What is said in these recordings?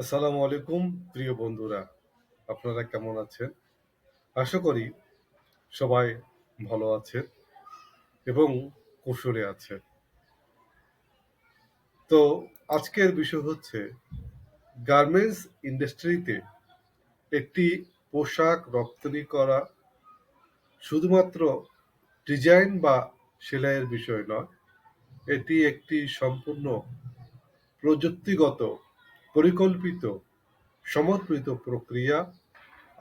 আসসালামু আলাইকুম, প্রিয় বন্ধুরা। আপনারা কেমন আছেন? আশা করি সবাই ভালো আছেন এবং কুশলে আছেন। তো আজকের বিষয় হচ্ছে, গার্মেন্টস ইন্ডাস্ট্রিতে একটি পোশাক রপ্তানি করা শুধুমাত্র ডিজাইন বা সেলাইয়ের বিষয় নয়, এটি একটি সম্পূর্ণ প্রযুক্তিগত পরিকল্পিত, সমর্পিত প্রক্রিয়া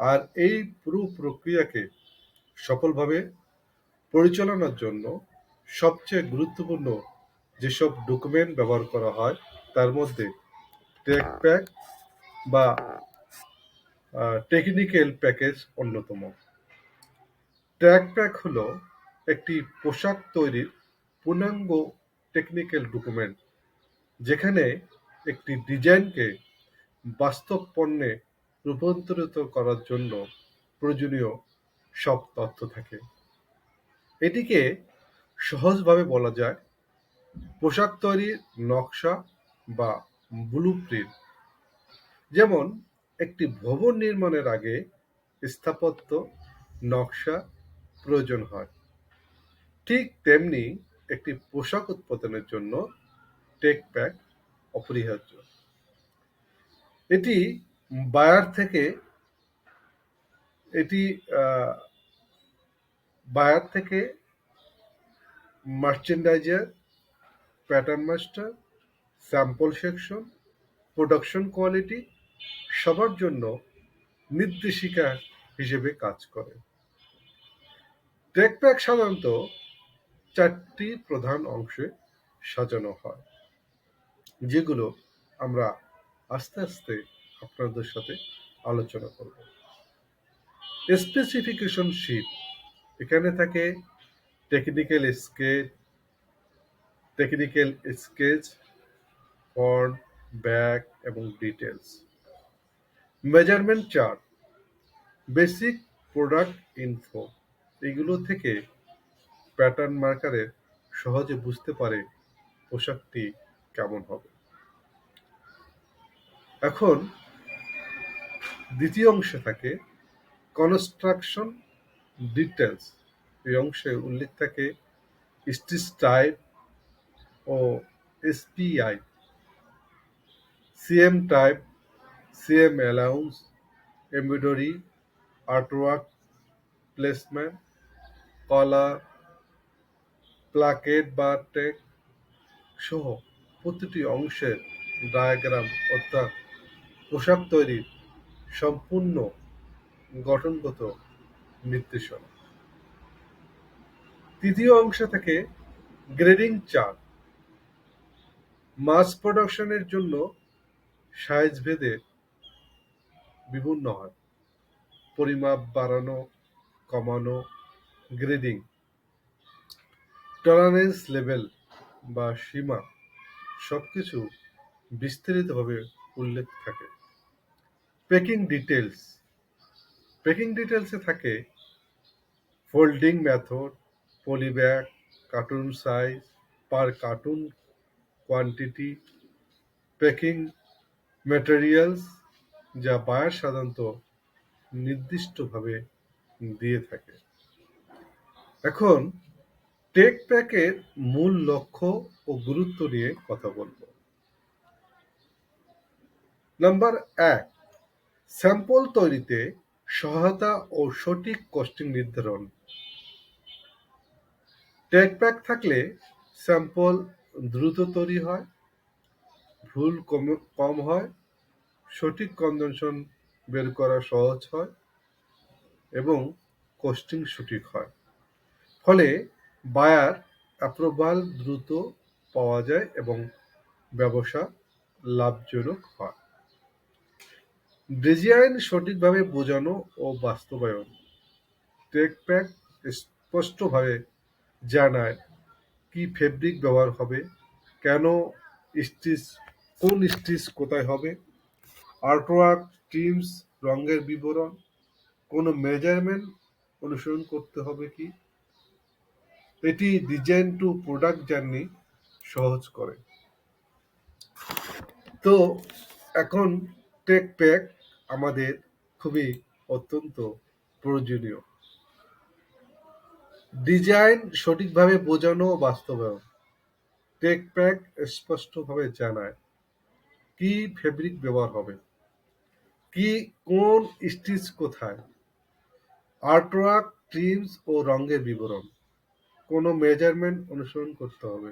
আর এই পুরো প্রক্রিয়াকে সফলভাবে পরিচালনার জন্য সবচেয়ে গুরুত্বপূর্ণ যেসব ডকুমেন্ট ব্যবহার করা হয়, তার মধ্যে টেক প্যাক বা টেকনিক্যাল প্যাকেজ অন্যতম। ট্যাগ প্যাক হলো একটি পোশাক তৈরির পূর্ণাঙ্গ টেকনিক্যাল ডকুমেন্ট যেখানে একটি ডিজাইনকে বাস্তব পণ্যে রূপান্তরিত করার জন্য প্রয়োজনীয় সব তথ্য থাকে। এটিকে সহজভাবে বলা যায় পোশাক তৈরির নকশা বা ব্লু প্রিন্ট। যেমন, একটি ভবন নির্মাণের আগে স্থাপত্য, নকশা প্রয়োজন হয়। ঠিক তেমনি একটি পোশাক উৎপাদনের জন্য টেক প্যাক অপরিহার্য। এটি বায়ার থেকে, এটি বায়ার থেকে merchandiser, pattern master, sample section, production quality সবার জন্য নির্দেশিকা হিসেবে কাজ করে। টেকপ্যাক সাধারণত চারটি প্রধান অংশে সাজানো হয়। যেগুলো আমরা আস্তে আস্তে আপনাদের সাথে আলোচনা করব। স্পেসিফিকেশন শিট এখানে থাকে technical sketch technical sketch form back এবং details measurement chart basic product info এগুলো থেকে প্যাটার্ন মার্কারে সহজে বুঝতে পারে পোশাকটি কেমন হবে? এখন দ্বিতীয় অংশে থাকে কনস্ট্রাকশন ডিটেলস এই অংশে উল্লেখ থাকে স্টিচ টাইপ ও SPI CM type CM allowance embroidery artwork placement collar placket বা টেক সহ প্রতিটি অংশের ডায়াগ্রাম অর্থাৎ পোশাক তৈরির সম্পূর্ণ গঠনগত নির্দেশনা। তৃতীয় অংশে থেকে গ্রেডিং চার্ট। মাস প্রোডাকশনের জন্য সাইজ ভেদে বিভিন্ন হয়। পরিমাপ বাড়ানো, কমানো, গ্রেডিং। টলারেন্স লেভেল বা সীমা সবকিছু বিস্তারিতভাবে উল্লেখ থাকে। প্যাকিং ডিটেলস প্যাকিং ডিটেলসে থাকে folding method polybag carton size per carton quantity packing materials যা বায়ার সাধারণত নির্দিষ্টভাবে দিয়ে থাকে। এখন টেক প্যাকের মূল লক্ষ্য ও গুরুত্ব নিয়ে কথা বলব। নাম্বার এক স্যাম্পল তৈরিতে সহায়তা ও সঠিক কস্টিং নির্ধারণ। টেক প্যাক থাকলে স্যাম্পল দ্রুত তৈরি হয়, ভুল কম কম হয়, সঠিক কনজনশন বের করা সহজ হয় এবং কস্টিং সঠিক হয়। ফলে বায়ার অ্যাপ্রুভাল দ্রুত পাওয়া যায় এবং ব্যবসা লাভজনক হয়। ডিজাইন সঠিকভাবে বোঝানো ও বাস্তবায়ন। টেক প্যাক স্পষ্টভাবে জানায় কি ফেব্রিক ব্যবহার হবে, কেন স্টিচ, কোন স্টিচ কোথায় হবে, আর্টওয়ার্ক, টিমস, রঙের বিবরণ, কোনো মেজারমেন্ট অনুসরণ করতে হবে কি? এটি ডিজাইন টু প্রোডাক্ট জার্নি সহজ করে। তো এখন টেক প্যাক আমাদের খুবই অত্যন্ত প্রয়োজনীয়। ডিজাইন সঠিকভাবে বোঝানো বাস্তবায়ন। টেক প্যাক স্পষ্টভাবে জানায় কি ফেব্রিক ব্যবহার হবে, কি কোন স্টিচ কোথায় আর্টওয়ার্ক ট্রিমস ও রঙের বিবরণ। কোনো মেজারমেন্ট অনুসরণ করতে হবে।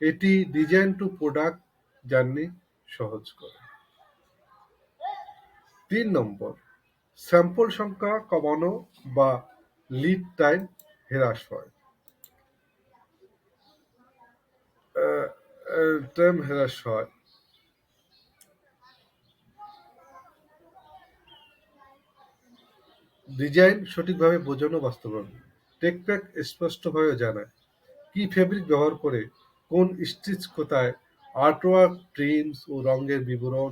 এটি ডিজাইন টু প্রোডাক্ট জার্নি সহজ করে। তিন নম্বর স্যাম্পল সংখ্যা কমানো বা লিড টাইম হ্রাস হয়। টাইম হ্রাস হয়। ডিজাইন সঠিকভাবে বোঝানো বাস্তবায়ন। টেকপ্যাক স্পষ্টভাবে জানায়, কি ফেব্রিক ব্যবহার করে, কোন স্টিচ কোথায়, আর্টওয়ার্ক ট্রিমস ও রঙের বিবরণ,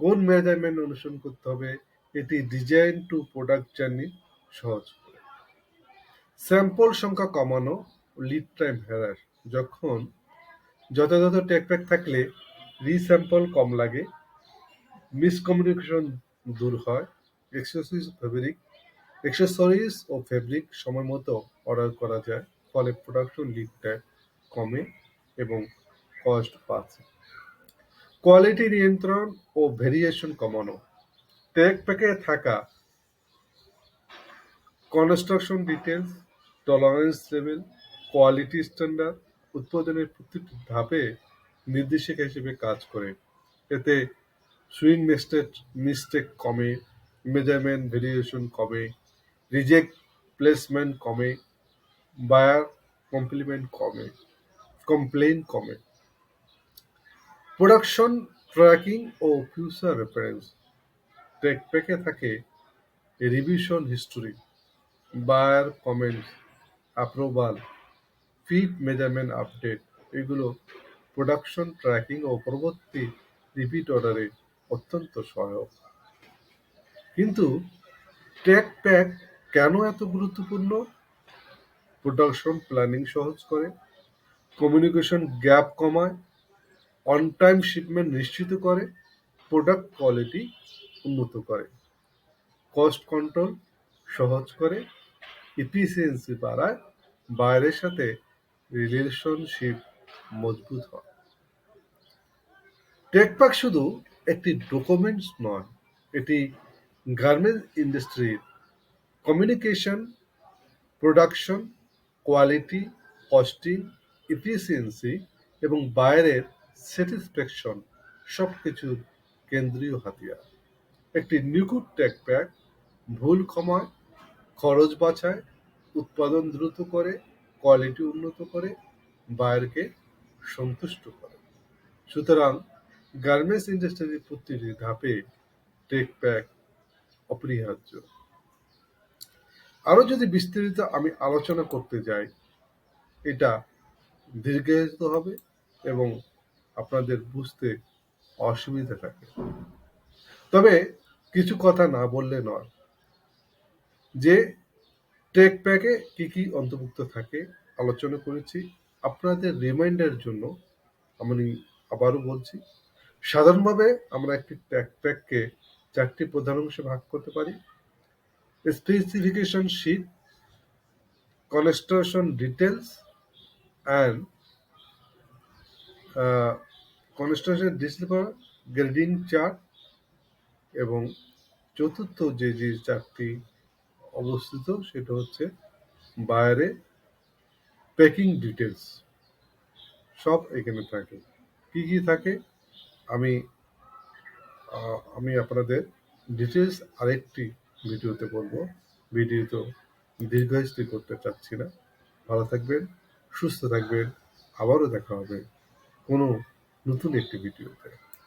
কোন মেজারমেন্ট অনুসরণ করতে হবে, এটি ডিজাইন টু প্রোডাক্ট জার্নি সহজ করে। স্যাম্পল সংখ্যা কমানো লিড টাইম হ্রাস, যখন যথাযথ টেকপ্যাক থাকলে রিস্যাম্পল কম লাগে মিসকমিউনিকেশন দূর হয় এক্সেসরিজ ফেব্রিক এক্সেসরিজ ও ফেব্রিক সময় মতো অর্ডার করা যায়, ফলে প্রোডাকশন লিড টাইম কমে এবং কস্ট বাড়ছে। কোয়ালিটি নিয়ন্ত্রণ ও ভেরিয়েশন কমানো। টেক প্যাকে থাকা। Construction details tolerance level quality standard উৎপাদনের প্রতিটি ধাপে নির্দেশিকা হিসেবে কাজ করে। এতে সুইং মিস্টেক মিস্টেক কমে মেজারমেন্ট ভেরিয়েশন কমে রিজেক্ট প্লেসমেন্ট কমে বায়ার কমপ্লিমেন্ট কমে কমপ্লেন কমে প্রোডাকশন ট্র্যাকিং ও ফিউচার রেফারেন্স টেক প্যাকে থাকে revision history buyer comments approval feed measurement update এগুলো প্রোডাকশন ট্র্যাকিং ও পরবর্তী রিপিট অর্ডারে অত্যন্ত সহায়ক। কিন্তু টেক প্যাক কেন এত গুরুত্বপূর্ণ? প্রোডাকশন প্ল্যানিং সহজ করে কমিউনিকেশন গ্যাপ কমায় অন টাইম শিপমেন্ট নিশ্চিত করে প্রোডাক্ট কোয়ালিটি উন্নত করে কস্ট কন্ট্রোল সহজ করে ইফিসিয়েন্সি বাড়ায়, বাইরের সাথে রিলেশনশিপ মজবুত হয়। টেকপাক শুধু একটি ডকুমেন্টস নয়, এটি গার্মেন্ট ইন্ডাস্ট্রির communication production quality costing efficiency এবং বাইরের স্যাটিসফ্যাকশন সব কিছুর কেন্দ্রীয় হাতিয়ার। একটি নিখুঁত টেকপ্যাক ভুল ক্ষমায়, খরচ বাঁচায় উৎপাদন দ্রুত করে কোয়ালিটি উন্নত করে বায়ারকে সন্তুষ্ট করে। সুতরাং গার্মেন্টস ইন্ডাস্ট্রির প্রতিটি ধাপে টেক প্যাক অপরিহার্য। আরও যদি বিস্তারিত আমি আলোচনা করতে যাই, এটা দীর্ঘায়িত হবে এবং আপনাদের বুঝতে অসুবিধা থাকে। তবে কিছু কথা না বললে নয় যে টেক প্যাকে কি কি অন্তর্ভুক্ত থাকে, আলোচনা করেছি। আপনাদের রিমাইন্ডার জন্য আমি আবারও বলছি, সাধারণভাবে আমরা একটি ট্যাক প্যাককে চারটি প্রধান অংশে ভাগ করতে পারি। Specification sheet construction details and construction display grading chart এবং চতুর্থ যে যে চারটি অবস্থিত সেটা হচ্ছে বাইরে প্যাকিং ডিটেলস সব এখানে থাকে। কি কি থাকে? আমি আমি আপনাদের ডিটেলস আরেকটি ভিডিওতে বলব, ভিডিও তো দীর্ঘস্থায়ী করতে চাচ্ছি না। ভালো থাকবেন, সুস্থ থাকবেন, আবারও দেখা হবে কোনো নতুন একটি ভিডিওতে।